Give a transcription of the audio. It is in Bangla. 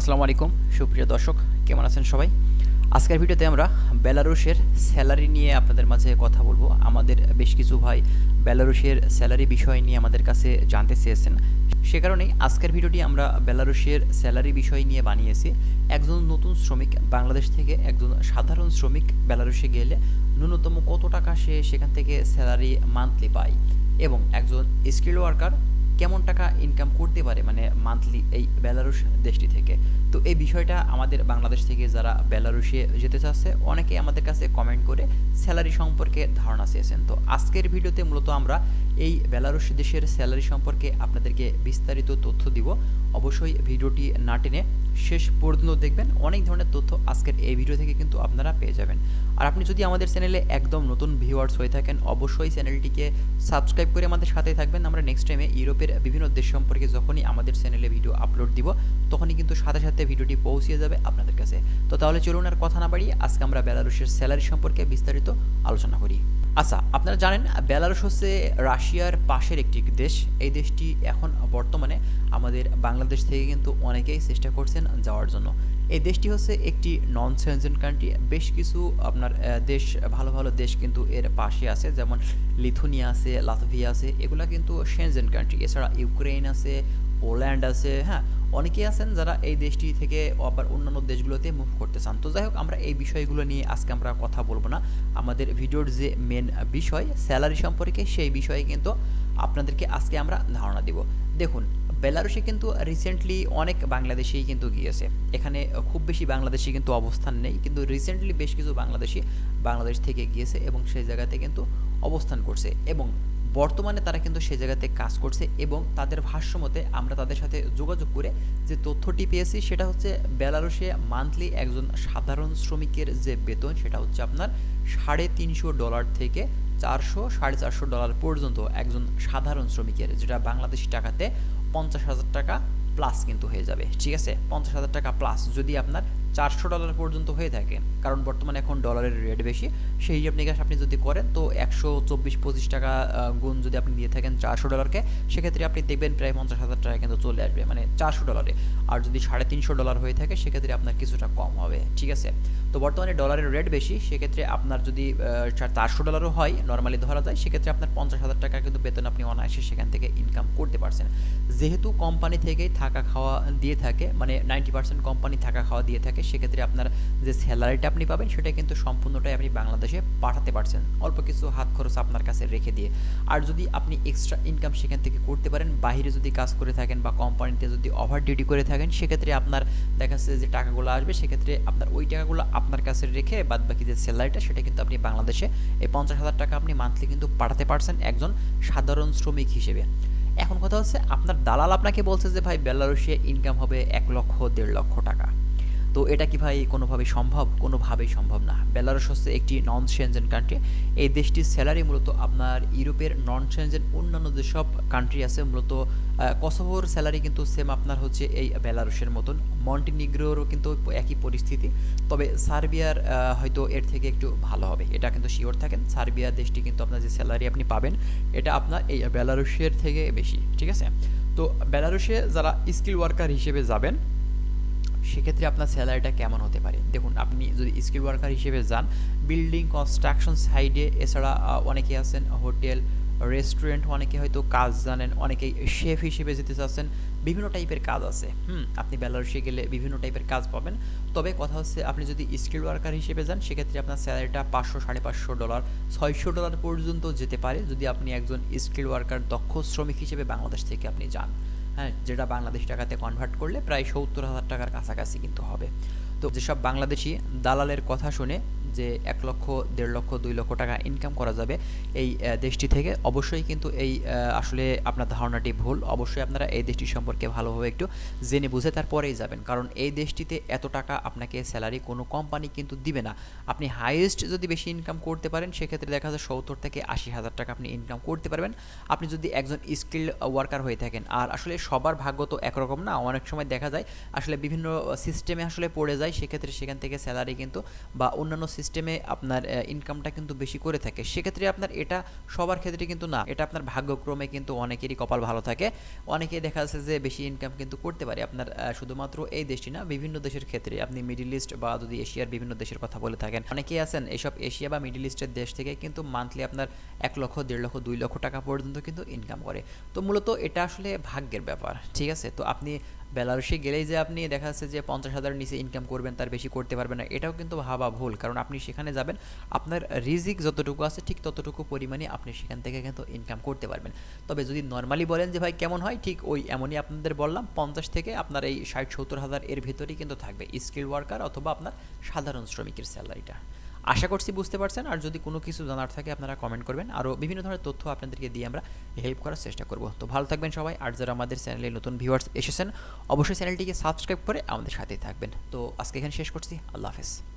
আসসালামু আলাইকুম, সুপ্রিয় দর্শক, কেমন আছেন সবাই? আজকের ভিডিওতে আমরা বেলারুশের স্যালারি নিয়ে আপনাদের মাঝে কথা বলব। আমাদের বেশ কিছু ভাই বেলারুশের স্যালারি বিষয় নিয়ে আমাদের কাছে জানতে চেয়েছেন। সে কারণেই আজকের ভিডিওটি আমরা বেলারুশের স্যালারি বিষয় নিয়ে বানিয়েছি। একজন নতুন শ্রমিক বাংলাদেশ থেকে একজন সাধারণ শ্রমিক বেলারুশে গেলে ন্যূনতম কত টাকা সে সেখান থেকে স্যালারি মান্থলি পায়? এবং একজন স্কিল ওয়ার্কার কেমন টাকা ইনকাম করতে পারে মানে মান্থলি এই বেলারুশ দেশটি থেকে? তো এই বিষয়টা আমাদের বাংলাদেশ থেকে যারা বেলারুশে যেতে চাচ্ছে অনেকে আমাদের কাছে কমেন্ট করে স্যালারি সম্পর্কে ধারণা চেয়েছেন। তো আজকের ভিডিওতে মূলত আমরা এই বেলারুশ দেশের স্যালারি সম্পর্কে আপনাদেরকে বিস্তারিত তথ্য দিব। অবশ্যই ভিডিওটি না টেনে শেষ পর্যন্ত দেখবেন। অনেক ধরনের তথ্য আজকের এই ভিডিও থেকে কিন্তু আপনারা পেয়ে যাবেন। আর আপনি যদি আমাদের চ্যানেলে একদম নতুন ভিউয়ার্স হয়ে থাকেন, অবশ্যই চ্যানেলটিকে সাবস্ক্রাইব করে আমাদের সাথে থাকবেন। আমরা নেক্সট টাইমে ইউরোপের বিভিন্ন দেশ সম্পর্কে যখনই আমাদের চ্যানেলে ভিডিও আপলোড দিব, তখনই কিন্তু সাথে সাথে ভিডিওটি পৌঁছে যাবে আপনাদের কাছে। তো তাহলে চলুন আর কথা না বাড়িয়ে আজকে আমরা বেলারুশের স্যালারি সম্পর্কে বিস্তারিত আলোচনা করি। আচ্ছা আপনারা জানেন, বেলারুশ হচ্ছে রাশিয়ার পাশের একটি দেশ। এই দেশটি এখন বর্তমানে আমাদের বাংলাদেশ থেকে কিন্তু অনেকেই চেষ্টা করছেন যাওয়ার জন্য। এই দেশটি হচ্ছে একটি নন সেনজেন কান্ট্রি বেশ কিছু আপনার দেশ, ভালো ভালো দেশ কিন্তু এর পাশে আছে। যেমন লিথুনিয়া আছে, লাতভিয়া আছে, এগুলা কিন্তু সেনজেন কান্ট্রি এছাড়া ইউক্রেন আছে, পোল্যান্ড আছে হ্যাঁ অনেকেই আছেন যারা এই দেশটি থেকে আবার অন্যান্য দেশগুলোতে মুভ করতে চান। তো যাই হোক, আমরা এই বিষয়গুলো নিয়ে আজকে আমরা কথা বলব না। আমাদের ভিডিওর যে মেন বিষয় স্যালারি সম্পর্কে সেই বিষয়ে কিন্তু আপনাদেরকে আজকে আমরা ধারণা দিব। দেখুন বেলারুসে কিন্তু রিসেন্টলি অনেক বাংলাদেশি কিন্তু গিয়েছে। এখানে খুব বেশি বাংলাদেশি কিন্তু অবস্থান নেই, কিন্তু রিসেন্টলি বেশ কিছু বাংলাদেশি বাংলাদেশ থেকে গিয়েছে এবং সেই জায়গাতে কিন্তু অবস্থান করছে। এবং বর্তমানে তারা কিন্তু সেই জায়গাতে কাজ করছে এবং তাদের ভাষ্যমতে আমরা তাদের সাথে যোগাযোগ করে যে তথ্যটি পেয়েছি, সেটা হচ্ছে বেলারুশে মান্থলি একজন সাধারণ শ্রমিকের যে বেতন, সেটা হচ্ছে আপনার সাড়ে তিনশো ডলার থেকে চারশো, সাড়ে চারশো ডলার পর্যন্ত একজন সাধারণ শ্রমিকের, যেটা বাংলাদেশি টাকাতে পঞ্চাশ হাজার টাকা প্লাস কিন্তু হয়ে যাবে। ঠিক আছে? পঞ্চাশ হাজার টাকা প্লাস যদি আপনার চারশো ডলার পর্যন্ত হয়ে থাকে। কারণ বর্তমানে এখন ডলারের রেট বেশি। সেই হিসাব নিকাশ আপনি যদি করেন, তো একশো চব্বিশ, পঁচিশ টাকা গুণ যদি আপনি দিয়ে থাকেন চারশো ডলারকে, সেক্ষেত্রে আপনি দেখবেন প্রায় পঞ্চাশ হাজার টাকা কিন্তু চলে আসবে মানে চারশো ডলারে। আর যদি সাড়ে তিনশো ডলার হয়ে থাকে, সেক্ষেত্রে আপনার কিছুটা কম হবে, ঠিক আছে? তো বর্তমানে ডলারের রেট বেশি, সেক্ষেত্রে আপনার যদি চারশো ডলারও হয় নর্মালি ধরা যায়, সেক্ষেত্রে আপনার পঞ্চাশ হাজার টাকা কিন্তু বেতন আপনি অনায়াসে সেখান থেকে ইনকাম করতে পারছেন। যেহেতু কোম্পানি থেকেই থাকা খাওয়া দিয়ে থাকে মানে নাইনটি পার্সেন্ট কোম্পানি থাকা খাওয়া দিয়ে থাকে সেক্ষেত্রে আপনার যে স্যালারিটা আপনি পাবেন, সেটা কিন্তু সম্পূর্ণটাই আপনি বাংলাদেশে পাঠাতে পারছেন। অল্প কিছু হাত খরচ আপনার কাছে রেখে দিয়ে। আর যদি আপনি এক্সট্রা ইনকাম সেখান থেকে করতে পারেন বাইরে যদি কাজ করে থাকেন বা কোম্পানিতে যদি ওভার ডিউটি করে থাকেন, সেক্ষেত্রে আপনার দেখা যাচ্ছে যে টাকাগুলো আসবে, সেক্ষেত্রে আপনার ওই টাকাগুলো আপনার কাছে রেখে বাদ বাকি যে স্যালারিটা সেটা কিন্তু আপনি বাংলাদেশে এই পঞ্চাশ হাজার টাকা আপনি মান্থলি কিন্তু পাঠাতে পারছেন একজন সাধারণ শ্রমিক হিসেবে। এখন কথা হচ্ছে, আপনার দালাল আপনাকে বলছে যে, ভাই, বেলারুশিয়া ইনকাম হবে এক লক্ষ, দেড় লক্ষ টাকা। তো এটা কি ভাই কোনোভাবে সম্ভব? কোনোভাবেই সম্ভব না। বেলারুশ হচ্ছে একটি নন সেনজেন কান্ট্রি এই দেশটির স্যালারি মূলত আপনার ইউরোপের নন সেনজেন অন্যান্য যেসব কান্ট্রি আছে, মূলত কসোভোর স্যালারি কিন্তু সেম আপনার হচ্ছে এই বেলারুশের মতন। মন্টিনিগ্রোরও কিন্তু একই পরিস্থিতি। তবে সার্বিয়ার হয়তো এর থেকে একটু ভালো হবে। এটা কিন্তু শিওর থাকেন। সার্বিয়া দেশটি কিন্তু আপনার যে স্যালারি আপনি পাবেন, এটা আপনার এই বেলারুশের থেকে বেশি। ঠিক আছে? তো বেলারুশে যারা স্কিল ওয়ার্কার হিসেবে যাবেন সেক্ষেত্রে আপনার স্যালারিটা কেমন হতে পারে? দেখুন, আপনি যদি স্কিল ওয়ার্কার হিসেবে যান বিল্ডিং কনস্ট্রাকশন সাইডে এছাড়া অনেকে আছেন হোটেল রেস্টুরেন্ট অনেকে হয়তো কাজ জানেন, অনেকেই শেফ হিসেবে যেতে চাচ্ছেন, বিভিন্ন টাইপের কাজ আছে। হুম, আপনি বেলারুশে গেলে বিভিন্ন টাইপের কাজ পাবেন। তবে কথা হচ্ছে, আপনি যদি স্কিল ওয়ার্কার হিসেবে যান, সেক্ষেত্রে আপনার স্যালারিটা পাঁচশো, সাড়ে পাঁচশো ডলার ছয়শো ডলার পর্যন্ত যেতে পারে, যদি আপনি একজন স্কিল ওয়ার্কার দক্ষ শ্রমিক হিসেবে বাংলাদেশ থেকে আপনি যান। হ্যাঁ যেটা বাংলাদেশ টাকাতে কনভার্ট করলে প্রায় সত্তর হাজার টাকার কাছাকাছি কিন্তু হবে। তো যেসব বাংলাদেশি দালালের কথা শুনে যে এক লক্ষ, দেড় লক্ষ, দুই লক্ষ টাকা ইনকাম করা যাবে এই দেশটি থেকে। অবশ্যই কিন্তু এই আসলে আপনার ধারণাটি ভুল। অবশ্যই আপনারা এই দেশটি সম্পর্কে ভালোভাবে একটু জেনে বুঝে তারপরেই যাবেন। কারণ এই দেশটিতে এত টাকা আপনাকে স্যালারি কোনো কোম্পানি কিন্তু দিবে না। আপনি হাইয়েস্ট যদি বেশি ইনকাম করতে পারেন, সেক্ষেত্রে দেখা যায় সত্তর থেকে আশি হাজার টাকা আপনি ইনকাম করতে পারবেন। আপনি যদি একজন স্কিল ওয়ার্কার হয়ে থাকেন, আর আসলে সবার ভাগ্য তো একরকম না, অনেক সময় দেখা যায় আসলে বিভিন্ন সিস্টেমে আসলে পড়ে যায়, সেক্ষেত্রে সেখান থেকে স্যালারি কিন্তু বা অন্যান্য সিস্টেমে আপনার ইনকামটা কিন্তু বেশি করে থাকে। সেক্ষেত্রে আপনার এটা সবার ক্ষেত্রে কিন্তু না। এটা আপনার ভাগ্যক্রমে কিন্তু অনেকেরই কপাল ভালো থাকে। অনেকেই দেখা যাচ্ছে যে বেশি ইনকাম কিন্তু করতে পারে। আপনার শুধুমাত্র এই দেশটি না, বিভিন্ন দেশের ক্ষেত্রে। আপনি মিডিল ইস্ট বা যদি এশিয়ার বিভিন্ন দেশের কথা বলে থাকেন, অনেকেই আছেন এইসব এশিয়া বা মিডিল ইস্টের দেশ থেকে কিন্তু মান্থলি আপনার এক লক্ষ, দেড় লক্ষ, দুই লক্ষ টাকা পর্যন্ত কিন্তু ইনকাম করে। তো মূলত এটা আসলে ভাগ্যের ব্যাপার, ঠিক আছে? তো আপনি বেলারুশে গেলেই যে আপনি দেখা যাচ্ছে যে পঞ্চাশ হাজার নিচে ইনকাম করবেন, তার বেশি করতে পারবেন না। এটাও কিন্তু ভাবা ভুল, কারণ আপনি সেখানে যাবেন, আপনার রিজিক যতটুকু আছে, ঠিক ততটুকু পরিমাণে আপনি সেখান থেকে কিন্তু ইনকাম করতে পারবেন। তবে যদি নর্মালি বলেন যে, ভাই, কেমন হয়? ঠিক ওই এমনই আপনাদের বললাম, পঞ্চাশ থেকে আপনার এই ষাট সত্তর হাজার এর ভিতরেই কিন্তু থাকবে স্কিল ওয়ার্কার অথবা আপনার সাধারণ শ্রমিকের স্যালারিটা আশা করছি বুঝতে পারছেন। আর যদি কোনো কিছু জানার থাকে আপনারা কমেন্ট করবেন। আরও বিভিন্ন ধরনের তথ্য আপনাদেরকে দিয়ে আমরা হেল্প করার চেষ্টা করব। তো ভালো থাকবেন সবাই। আর যারা আমাদের চ্যানেলে নতুন ভিউয়ার্স এসেছেন, অবশ্যই চ্যানেলটিকে সাবস্ক্রাইব করে আমাদের সাথেই থাকবেন। তো আজকে এখানে শেষ করছি। আল্লাহ হাফেজ।